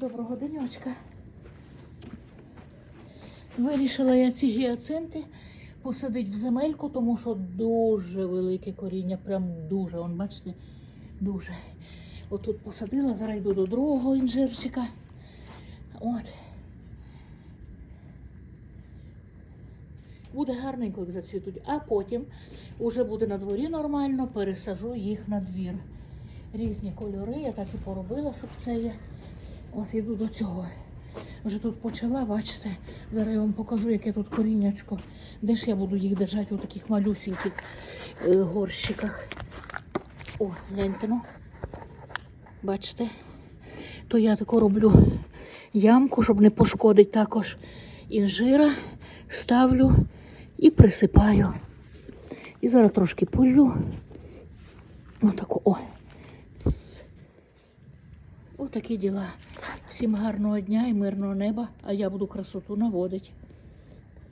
Доброго денечка. Вирішила я ці гіацинти посадити в земельку, тому що дуже велике коріння, прям дуже, он бачите, дуже. Отут посадила, зараз йду до другого інжирчика. От. Буде гарненько, як зацвітуть. А потім уже буде на дворі нормально, пересажу їх на двір. Різні кольори, я так і поробила, щоб це є. От іду до цього. Вже тут почала, бачите. Зараз я вам покажу, яке тут коріннячко. Де ж я буду їх держати у таких малюсіньких е, горщиках. О, гляньте ну. Бачите? То я тако роблю ямку, щоб не пошкодити також інжира. Ставлю і присипаю. І зараз трошки полю. Отако, о. Отакі діла. Всім гарного дня і мирного неба, а я буду красоту наводити.